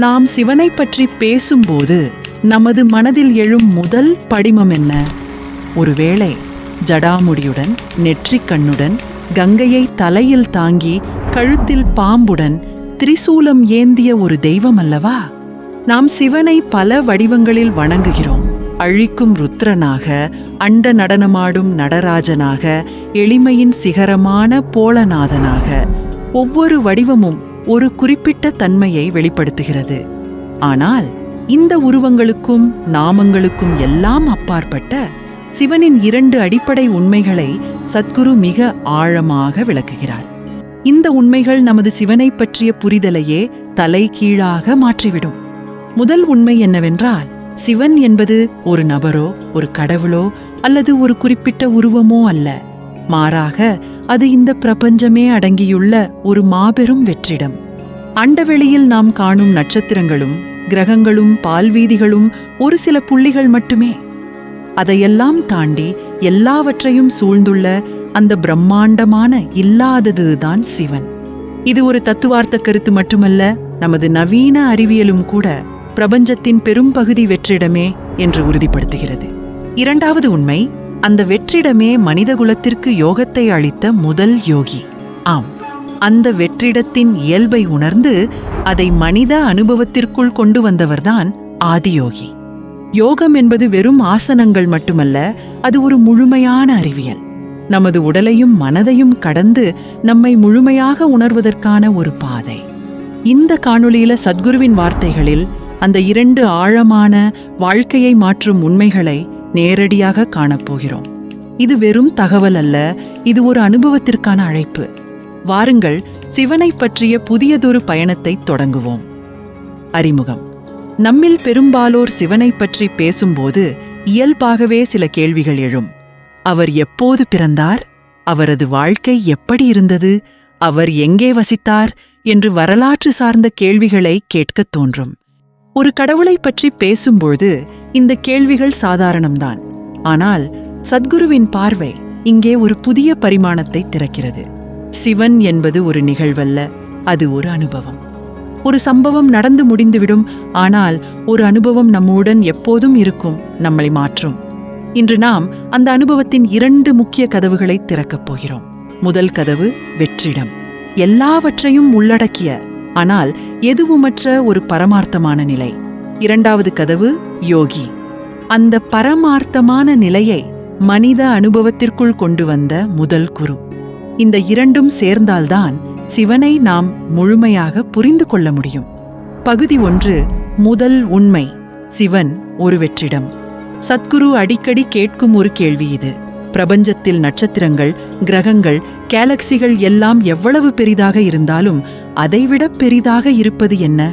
நாம் சிவனை பற்றி பேசும்போது நமது மனதில் எழும் முதல் படிமம் என்ன? ஒருவேளை ஜடாமுடியுடன் நெற்றிக் கண்ணுடன் கங்கையை தலையில் தாங்கி கழுத்தில் பாம்புடன் திரிசூலம் ஏந்திய ஒரு தெய்வம் அல்லவா? நாம் சிவனை பல வடிவங்களில் வணங்குகிறோம். அழிக்கும் ருத்ரனாக அண்ட நடனமாடும் நடராஜனாக எளிமையின் சிகரமான போலநாதனாக. ஒவ்வொரு வடிவமும் ஒரு குறிப்பிட்ட தன்மையை வெளிப்படுத்துகிறது. ஆனால் இந்த உருவங்களுக்கும் நாமங்களுக்கும் எல்லாம் அப்பாற்பட்ட சிவனின் இரண்டு அடிப்படை உண்மைகளை சத்குரு மிக ஆழமாக விளக்குகிறார். இந்த உண்மைகள் நமது சிவனை பற்றிய புரிதலையே தலை கீழாக மாற்றிவிடும். முதல் உண்மை என்னவென்றால் சிவன் என்பது ஒரு நபரோ ஒரு கடவுளோ அல்லது ஒரு குறிப்பிட்ட உருவமோ அல்ல. மாறாக அது இந்த பிரபஞ்சமே அடங்கியுள்ள ஒரு மாபெரும் வெற்றிடம். அண்டவெளியில் நாம் காணும் நட்சத்திரங்களும் கிரகங்களும் பால்வீதிகளும் ஒரு சில புள்ளிகள் மட்டுமே. அதையெல்லாம் தாண்டி எல்லாவற்றையும் சூழ்ந்துள்ள அந்த பிரம்மாண்டமான இல்லாததுதான் சிவன். இது ஒரு தத்துவார்த்த கருத்து மட்டுமல்ல நமது நவீன அறிவியலும் கூட பிரபஞ்சத்தின் பெரும்பகுதி வெற்றிடமே என்று உறுதிப்படுத்துகிறது. இரண்டாவது உண்மை அந்த வெற்றிடமே மனிதகுலத்திற்கு யோகத்தை அளித்த முதல் யோகி. ஆம். அந்த வெற்றிடத்தின் இயல்பை உணர்ந்து அதை மனித அனுபவத்திற்குள் கொண்டு வந்தவர்தான் ஆதியோகி. யோகம் என்பது வெறும் ஆசனங்கள் மட்டுமல்ல அது ஒரு முழுமையான அறிவியல். நமது உடலையும் மனதையும் கடந்து நம்மை முழுமையாக உணர்வதற்கான ஒரு பாதை. இந்த காணொளியில சத்குருவின் வார்த்தைகளில் அந்த இரண்டு ஆழமான வாழ்க்கையை மாற்றும் உண்மைகளை நேரடியாக காணப்போகிறோம். இது வெறும் தகவல் அல்ல இது ஒரு அனுபவத்திற்கான அழைப்பு. வாருங்கள் சிவனை பற்றிய புதியதொரு பயணத்தை தொடங்குவோம். அறிமுகம். நம்மில் பெரும்பாலோர் சிவனை பற்றி பேசும்போது இயல்பாகவே சில கேள்விகள் எழும். அவர் எப்போது பிறந்தார்? அவரது வாழ்க்கை எப்படி இருந்தது? அவர் எங்கே வசித்தார்? என்று வரலாற்று சார்ந்த கேள்விகளை கேட்கத் தோன்றும். ஒரு கடவுளை பற்றி பேசும்போது இந்த கேள்விகள் சாதாரணம்தான். ஆனால் சத்குருவின் பார்வை இங்கே ஒரு புதிய பரிமாணத்தை திறக்கிறது. சிவன் என்பது ஒரு நிகழ்வல்ல அது ஒரு அனுபவம். ஒரு சம்பவம் நடந்து முடிந்துவிடும் ஆனால் ஒரு அனுபவம் நம்முடன் எப்போதும் இருக்கும் நம்மை மாற்றும். இன்று நாம் அந்த அனுபவத்தின் இரண்டு முக்கிய கதவுகளை திறக்கப் போகிறோம். முதல் கதவு வெற்றிடம். எல்லாவற்றையும் உள்ளடக்கிய ஆனால் எதுவுமற்ற ஒரு பரமார்த்தமான நிலை. இரண்டாவது கதவு யோகி. அந்த பரமார்த்தமான நிலையை மனித அனுபவத்திற்குள் கொண்டு வந்த முதல் குரு. இந்த இரண்டும் சேர்ந்தால்தான் சிவனை நாம் முழுமையாக புரிந்து கொள்ள முடியும். பகுதி ஒன்று முதல் உண்மை சிவன் ஒரு வெற்றிடம் சத்குரு அடிக்கடி கேட்கும் ஒரு கேள்வி இது. பிரபஞ்சத்தில் நட்சத்திரங்கள் கிரகங்கள் கேலக்சிகள் எல்லாம் எவ்வளவு பெரிதாக இருந்தாலும் அதைவிட பெரிதாக இருப்பது என்ன?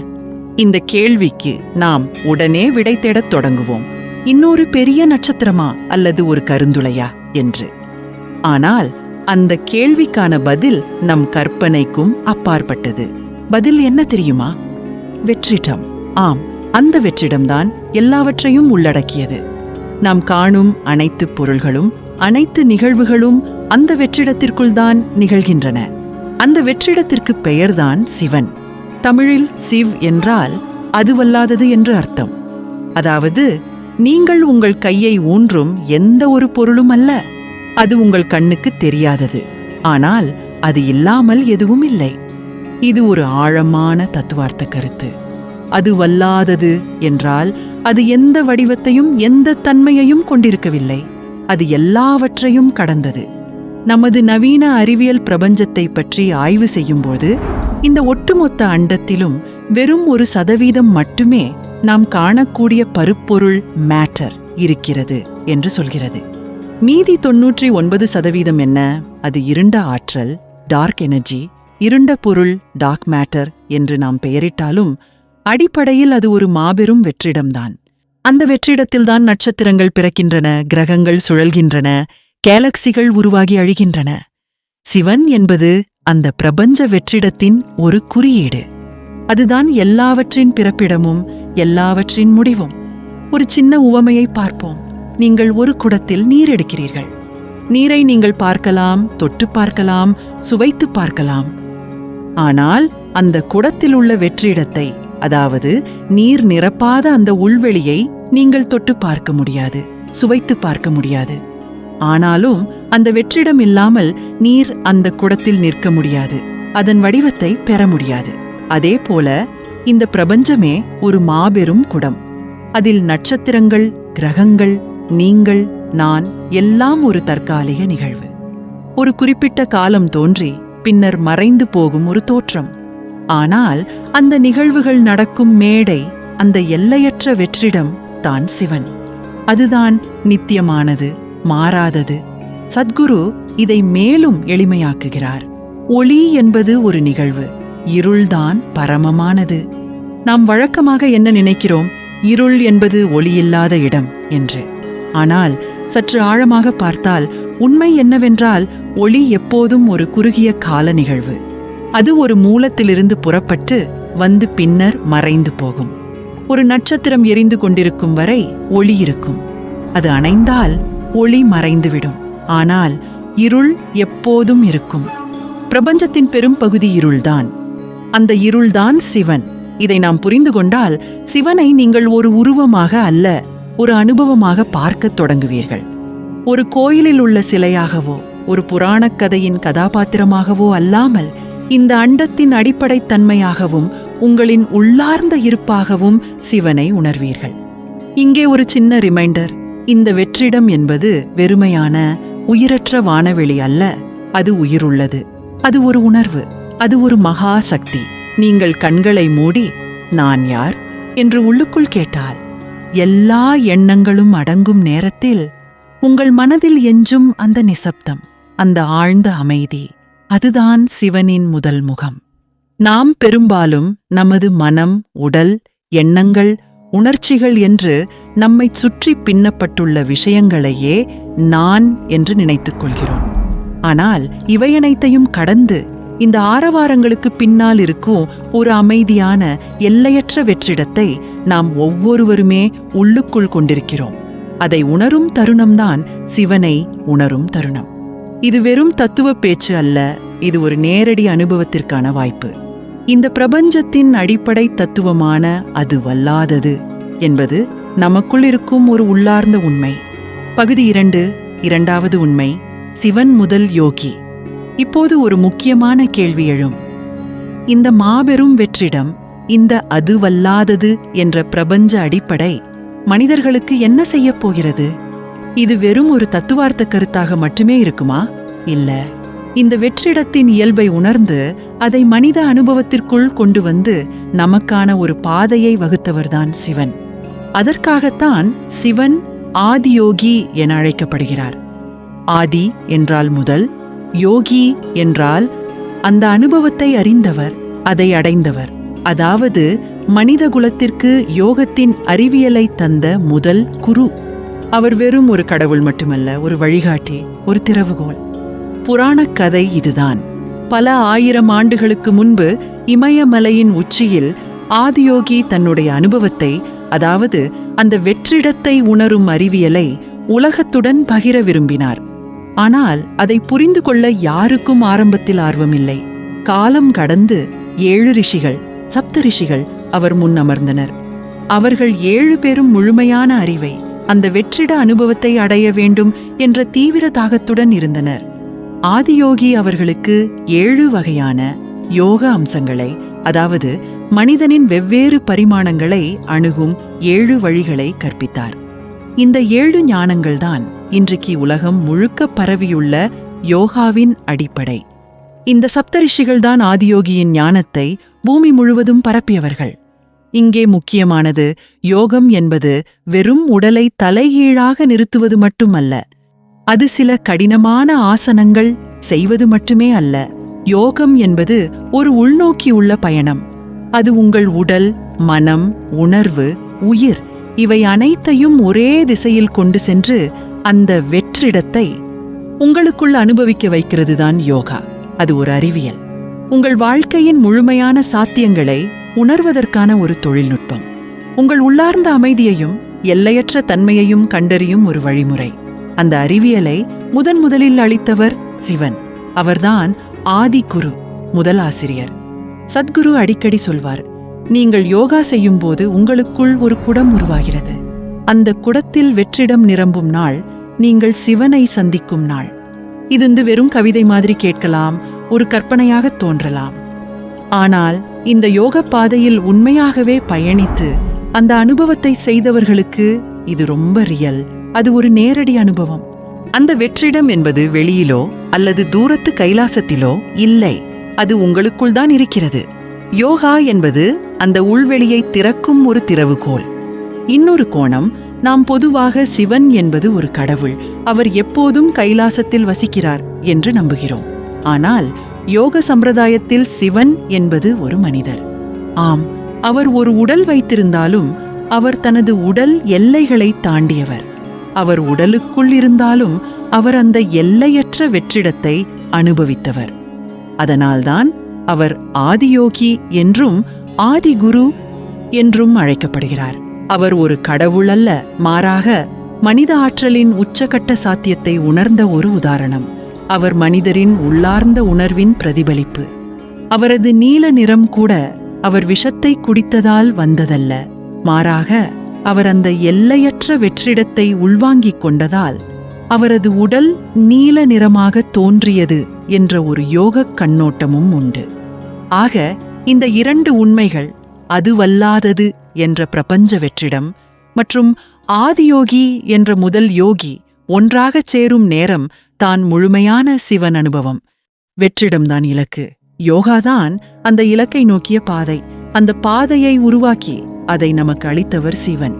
இந்த கேள்விக்கு நாம் உடனே விடை தேடத் தொடங்குவோம். இன்னொரு பெரிய நட்சத்திரமா அல்லது ஒரு கருந்துளையா என்று. ஆனால் அந்த கேள்விக்கான பதில் நம் கற்பனைக்கும் அப்பாற்பட்டது. பதில் என்ன தெரியுமா? வெற்றிடம். ஆம் அந்த வெற்றிடம்தான் எல்லாவற்றையும் உள்ளடக்கியது. நாம் காணும் அனைத்து பொருள்களும் அனைத்து நிகழ்வுகளும் அந்த வெற்றிடத்திற்குள் தான் நிகழ்கின்றன. அந்த வெற்றிடத்திற்கு பெயர்தான் சிவன். தமிழில் சிவ் என்றால் அதுவல்லாதது என்று அர்த்தம். அதாவது நீங்கள் உங்கள் கையை ஊன்றும் எந்த ஒரு பொருளும் அல்ல. அது உங்கள் கண்ணுக்கு தெரியாதது. ஆனால் அது இல்லாமல் எதுவும் இல்லை. இது ஒரு ஆழமான தத்துவார்த்த கருத்து. அது வல்லாதது என்றால் அது எந்த வடிவத்தையும் எந்த தன்மையையும் கொண்டிருக்கவில்லை. அது எல்லாவற்றையும் கடந்தது. நமது நவீன அறிவியல் பிரபஞ்சத்தை பற்றி ஆய்வு செய்யும்போது இந்த ஒட்டுமொத்த அண்டத்திலும் வெறும் ஒரு சதவீதம் மட்டுமே நாம் காணக்கூடிய பருப்பொருள் மேட்டர் இருக்கிறது என்று சொல்கிறது. மீதி தொன்னூற்றி ஒன்பது சதவீதம் என்ன? அது இருண்ட ஆற்றல் டார்க் எனர்ஜி இருண்ட பொருள் டார்க் மேட்டர் என்று நாம் பெயரிட்டாலும் அடிப்படையில் அது ஒரு மாபெரும் வெற்றிடம்தான். அந்த வெற்றிடத்தில்தான் நட்சத்திரங்கள் பிறக்கின்றன கிரகங்கள் சுழல்கின்றன கேலக்சிகள் உருவாகி அழிகின்றன. சிவன் என்பது அந்த பிரபஞ்ச வெற்றிடத்தின் ஒரு குறியீடு. அதுதான் எல்லாவற்றின் பிறப்பிடமும் எல்லாவற்றின் முடிவும். ஒரு சின்ன உவமையை பார்ப்போம். நீங்கள் ஒரு குடத்தில் நீர் எடுக்கிறீர்கள். நீரை நீங்கள் பார்க்கலாம் தொட்டு பார்க்கலாம் சுவைத்து பார்க்கலாம். ஆனால் அந்த குடத்தில் உள்ள வெற்றிடத்தை அதாவது நீர் நிரப்பாத அந்த உள்வெளியை நீங்கள் தொட்டு பார்க்க முடியாது சுவைத்து பார்க்க முடியாது. ஆனாலும் அந்த வெற்றிடம் இல்லாமல் நீர் அந்த குடத்தில் நிற்க முடியாது அதன் வடிவத்தை பெற முடியாது. அதே போல இந்த பிரபஞ்சமே ஒரு மாபெரும் குடம். அதில் நட்சத்திரங்கள் கிரகங்கள் நீங்கள் நான் எல்லாம் ஒரு தற்காலிக நிகழ்வு. ஒரு குறிப்பிட்ட காலம் தோன்றி பின்னர் மறைந்து போகும் ஒரு தோற்றம். ஆனால் அந்த நிகழ்வுகள் நடக்கும் மேடை அந்த எல்லையற்ற வெற்றிடம் தான் சிவன். அதுதான் நித்தியமானது மாறாதது. சத்குரு இதை மேலும் எளிமையாக்குகிறார். ஒளி என்பது ஒரு நிகழ்வு இருள்தான் பரமமானது. நாம் வழக்கமாக என்ன நினைக்கிறோம்? இருள் என்பது ஒளியில்லாத இடம் என்று. ஆனால் சற்று ஆழமாக பார்த்தால் உண்மை என்னவென்றால் ஒளி எப்போதும் ஒரு குறுகிய கால நிகழ்வு. அது ஒரு மூலத்திலிருந்து புறப்பட்டு வந்து பின்னர் மறைந்து போகும். ஒரு நட்சத்திரம் எரிந்து கொண்டிருக்கும் வரை ஒளி இருக்கும். அது அணைந்தால் ஒளி மறைந்துவிடும். ஆனால் இருள் எப்போதும் இருக்கும். பிரபஞ்சத்தின் பெரும் பகுதி இருள்தான். அந்த இருள்தான் சிவன். இதை நாம் புரிந்து கொண்டால் சிவனை நீங்கள் ஒரு உருவமாக அல்ல ஒரு அனுபவமாக பார்க்கத் தொடங்குவீர்கள். ஒரு கோயிலில் உள்ள சிலையாகவோ ஒரு புராணக் கதையின் கதாபாத்திரமாகவோ அல்லாமல் இந்த அண்டத்தின் அடிப்படை தன்மையாகவும் உங்களின் உள்ளார்ந்த இருப்பாகவும் சிவனை உணர்வீர்கள். இங்கே ஒரு சின்ன ரிமைண்டர் இந்த வெற்றிடம் என்பது வெறுமையான உயிரற்ற வானவெளி அல்ல அது உயிருள்ளது. அது ஒரு உணர்வு அது ஒரு மகா சக்தி. நீங்கள் கண்களை மூடி நான் யார்? என்று உள்ளுக்குள் கேட்டால் எல்லா எண்ணங்களும் அடங்கும் நேரத்தில் உங்கள் மனதில் எஞ்சும் அந்த நிசப்தம் அந்த ஆழ்ந்த அமைதி. அதுதான் சிவனின் முதல் முகம். நாம் பெரும்பாலும் நமது மனம் உடல் எண்ணங்கள் உணர்ச்சிகள் என்று நம்மைச் சுற்றி பின்னப்பட்டுள்ள விஷயங்களையே நான் என்று நினைத்துக் கொள்கிறோம். ஆனால் இவையனைத்தையும் கடந்து இந்த ஆரவாரங்களுக்கு பின்னால் இருக்கும் ஒரு அமைதியான எல்லையற்ற வெற்றிடத்தை நாம் ஒவ்வொருவருமே உள்ளுக்குள் கொண்டிருக்கிறோம். அதை உணரும் தருணம்தான் சிவனை உணரும் தருணம். இது வெறும் தத்துவ பேச்சு அல்ல இது ஒரு நேரடி அனுபவத்திற்கான வாய்ப்பு. இந்த பிரபஞ்சத்தின் அடிப்படை தத்துவமான அது வல்லாதது என்பது நமக்குள் இருக்கும் ஒரு உள்ளார்ந்த உண்மை. பகுதி இரண்டு இரண்டாவது உண்மை சிவன் முதல் யோகி. இப்போது ஒரு முக்கியமான கேள்வி எழும். இந்த மாபெரும் வெற்றிடம் இந்த அது வல்லாதது என்ற பிரபஞ்ச அடிப்படை மனிதர்களுக்கு என்ன செய்யப் போகிறது? இது வெறும் ஒரு தத்துவார்த்த கருத்தாக மட்டுமே இருக்குமா? இல்ல. இந்த வெற்றிடத்தின் இயல்பை உணர்ந்து அதை மனித அனுபவத்திற்குள் கொண்டு வந்து நமக்கான ஒரு பாதையை வகுத்தவர்தான் சிவன். அதற்காகத்தான் சிவன் ஆதியோகி என அழைக்கப்படுகிறார். ஆதி என்றால் முதல் யோகி என்றால் அந்த அனுபவத்தை அறிந்தவர் அதை அடைந்தவர். அதாவது மனித குலத்திற்கு யோகத்தின் அறிவியலை தந்த முதல் குரு. அவர் வெறும் ஒரு கடவுள் மட்டுமல்ல ஒரு வழிகாட்டி ஒரு திறவுகோல் புராணக் கதை இதுதான். பல ஆயிரம் ஆண்டுகளுக்கு முன்பு இமயமலையின் உச்சியில் ஆதியோகி தன்னுடைய அனுபவத்தை அதாவது அந்த வெற்றிடத்தை உணரும் அறிவியலை உலகத்துடன் பகிர விரும்பினார். ஆனால் அதை புரிந்து கொள்ள யாருக்கும் ஆரம்பத்தில் ஆர்வமில்லை. காலம் கடந்து ஏழு ரிஷிகள் சப்த ரிஷிகள் அவர் முன் அமர்ந்தனர். அவர்கள் ஏழு பேரும் முழுமையான அறிவை அந்த வெற்றிட அனுபவத்தை அடைய வேண்டும் என்ற தீவிர தாகத்துடன் இருந்தனர். ஆதியோகி அவர்களுக்கு ஏழு வகையான யோக அம்சங்களை அதாவது மனிதனின் வெவ்வேறு பரிமாணங்களை அணுகும் ஏழு வழிகளை கற்பித்தார். இந்த ஏழு ஞானங்கள்தான் இன்றைக்கு உலகம் முழுக்க பரவியுள்ள யோகாவின் அடிப்படை. இந்த சப்தரிஷிகள்தான் ஆதியோகியின் ஞானத்தை பூமி முழுவதும் பரப்பியவர்கள். இங்கே முக்கியமானது யோகம் என்பது வெறும் உடலை தலைகீழாக நிறுத்துவது மட்டுமல்ல. அது சில கடினமான ஆசனங்கள் செய்வது மட்டுமே அல்ல. யோகம் என்பது ஒரு உள்நோக்கியுள்ள பயணம். அது உங்கள் உடல் மனம் உணர்வு உயிர் இவை அனைத்தையும் ஒரே திசையில் கொண்டு சென்று அந்த வெற்றிடத்தை உங்களுக்குள் அனுபவிக்க வைக்கிறது தான் யோகா. அது ஒரு அறிவியல். உங்கள் வாழ்க்கையின் முழுமையான சாத்தியங்களை உணர்வதற்கான ஒரு தொழில்நுட்பம். உங்கள் உள்ளார்ந்த அமைதியையும் எல்லையற்ற தன்மையையும் கண்டறியும் ஒரு வழிமுறை. அந்த அறிவியலை முதன் முதலில் அளித்தவர் சிவன். அவர்தான் ஆதி குரு முதல் ஆசிரியர். சத்குரு அடிக்கடி சொல்வார் நீங்கள் யோகா செய்யும் போது உங்களுக்குள் ஒரு குடம் உருவாகிறது. அந்த குடத்தில் வெற்றிடம் நிரம்பும் நாள் நீங்கள் சிவனை சந்திக்கும் நாள். இது வந்து வெறும் கவிதை மாதிரி கேட்கலாம் ஒரு கற்பனையாக தோன்றலாம். ஆனால் இந்த யோக பாதையில் உண்மையாகவே பயணித்து அந்த அனுபவத்தை செய்தவர்களுக்கு இது ரொம்ப ரியல். அது ஒரு நேரடி அனுபவம். அந்த வெற்றிடம் என்பது வெளியிலோ அல்லது தூரத்து கைலாசத்திலோ இல்லை. அது உங்களுக்குள் தான் இருக்கிறது. யோகா என்பது அந்த உள்வெளியை திறக்கும் ஒரு திறவுகோல் இன்னொரு கோணம் நாம் பொதுவாக சிவன் என்பது ஒரு கடவுள். அவர் எப்போதும் கைலாசத்தில் வசிக்கிறார் என்று நம்புகிறோம். ஆனால் யோக சம்பிரதாயத்தில் சிவன் என்பது ஒரு மனிதர். ஆம் அவர் ஒரு உடல் வைத்திருந்தாலும் அவர் தனது உடல் எல்லைகளை தாண்டியவர். அவர் உடலுக்குள் இருந்தாலும் அவர் அந்த எல்லையற்ற வெற்றிடத்தை அனுபவித்தவர். அதனால்தான் அவர் ஆதியோகி என்றும் ஆதிகுரு என்றும் அழைக்கப்படுகிறார். அவர் ஒரு கடவுள் அல்ல மாறாக மனித ஆற்றலின் உச்சகட்ட சாத்தியத்தை உணர்ந்த ஒரு உதாரணம். அவர் மனிதரின் உள்ளார்ந்த உணர்வின் பிரதிபலிப்பு. அவரது நீல நிறம் கூட அவர் விஷத்தை குடித்ததால் வந்ததல்ல. மாறாக அவர் அந்த எல்லையற்ற வெற்றிடத்தை உள்வாங்கிக் கொண்டதால் அவரது உடல் நீல நிறமாக தோன்றியது என்ற ஒரு யோகக் கண்ணோட்டமும் உண்டு. ஆக இந்த இரண்டு உண்மைகள் அதுவல்லாதது என்ற பிரபஞ்ச வெற்றிடம் மற்றும் ஆதியோகி என்ற முதல் யோகி ஒன்றாகச் சேரும் நேரம் தான் முழுமையான சிவன் அனுபவம். வெற்றிடம்தான் இலக்கு. யோகாதான் அந்த இலக்கை நோக்கிய பாதை. அந்த பாதையை உருவாக்கி அதை நமக்கு அளித்தவர் சிவன்.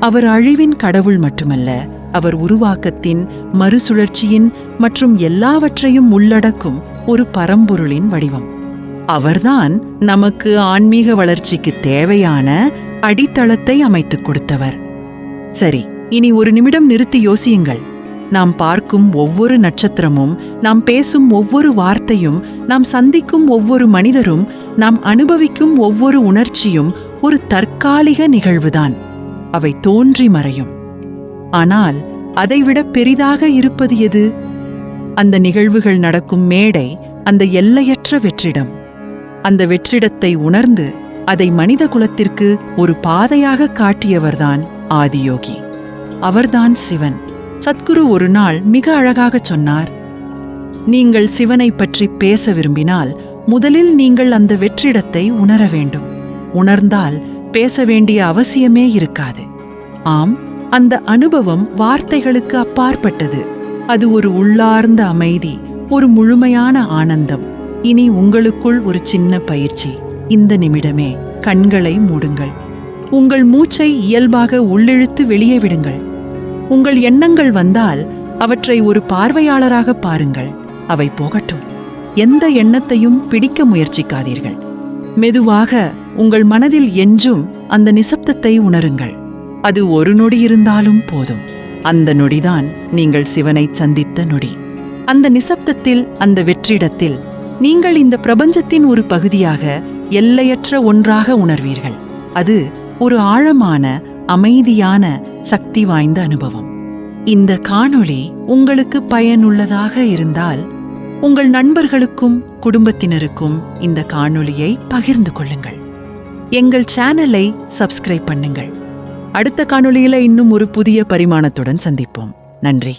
அவர் அழிவின் கடவுள் மட்டுமல்ல அவர் உருவாக்கத்தின் மறுசுழற்சியின் மற்றும் எல்லாவற்றையும் உள்ளடக்கும் ஒரு பரம்பொருளின் வடிவம். அவர்தான் நமக்கு ஆன்மீக வளர்ச்சிக்கு தேவையான அடித்தளத்தை அமைத்துக் கொடுத்தவர். சரி இனி ஒரு நிமிடம் நிறுத்தி யோசியுங்கள். நாம் பார்க்கும் ஒவ்வொரு நட்சத்திரமும் நாம் பேசும் ஒவ்வொரு வார்த்தையும் நாம் சந்திக்கும் ஒவ்வொரு மனிதரும் நாம் அனுபவிக்கும் ஒவ்வொரு உணர்ச்சியும் ஒரு தற்காலிக நிகழ்வுதான். அவை தோன்றி மறையும். ஆனால் அதைவிட பெரிதாக இருப்பது எது? அந்த நிகழ்வுகள் நடக்கும் மேடை அந்த எல்லையற்ற வெற்றிடம். அந்த வெற்றிடத்தை உணர்ந்து அதை மனித குலத்திற்கு ஒரு பாதையாக காட்டியவர்தான் ஆதியோகி. அவர்தான் சிவன். சத்குரு ஒரு நாள் மிக அழகாகச் சொன்னார். நீங்கள் சிவனை பற்றி பேச விரும்பினால் முதலில் நீங்கள் அந்த வெற்றிடத்தை உணர வேண்டும். உணர்ந்தால் பேச வேண்டிய அவசியமே இருக்காது. ஆம் அந்த அனுபவம் வார்த்தைகளுக்கு அப்பாற்பட்டது. அது ஒரு உள்ளார்ந்த அமைதி ஒரு முழுமையான ஆனந்தம். இனி உங்களுக்குள் ஒரு சின்ன பயிற்சி. இந்த நிமிடமே கண்களை மூடுங்கள். உங்கள் மூச்சை இயல்பாக உள்ளிழுத்து வெளியே விடுங்கள். உங்கள் எண்ணங்கள் வந்தால் அவற்றை ஒரு பார்வையாளராக பாருங்கள். அவை போகட்டும். எந்த எண்ணத்தையும் பிடிக்க முயற்சிக்காதீர்கள். மெதுவாக உங்கள் மனதில் என்றும் அந்த நிசப்தத்தை உணருங்கள். அது ஒரு நொடி இருந்தாலும் போதும். அந்த நொடிதான் நீங்கள் சிவனை சந்தித்த நொடி. அந்த நிசப்தத்தில் அந்த வெற்றிடத்தில் நீங்கள் இந்த பிரபஞ்சத்தின் ஒரு பகுதியாக எல்லையற்ற ஒன்றாக உணர்வீர்கள். அது ஒரு ஆழமான அமைதியான சக்தி வாய்ந்த அனுபவம். இந்த காணொளி உங்களுக்கு பயனுள்ளதாக இருந்தால் உங்கள் நண்பர்களுக்கும் குடும்பத்தினருக்கும் இந்த காணொளியை பகிர்ந்து கொள்ளுங்கள். எங்கள் சேனலை சப்ஸ்கிரைப் பண்ணுங்கள். அடுத்த காணொளியில இன்னும் ஒரு புதிய பரிமாணத்துடன் சந்திப்போம். நன்றி.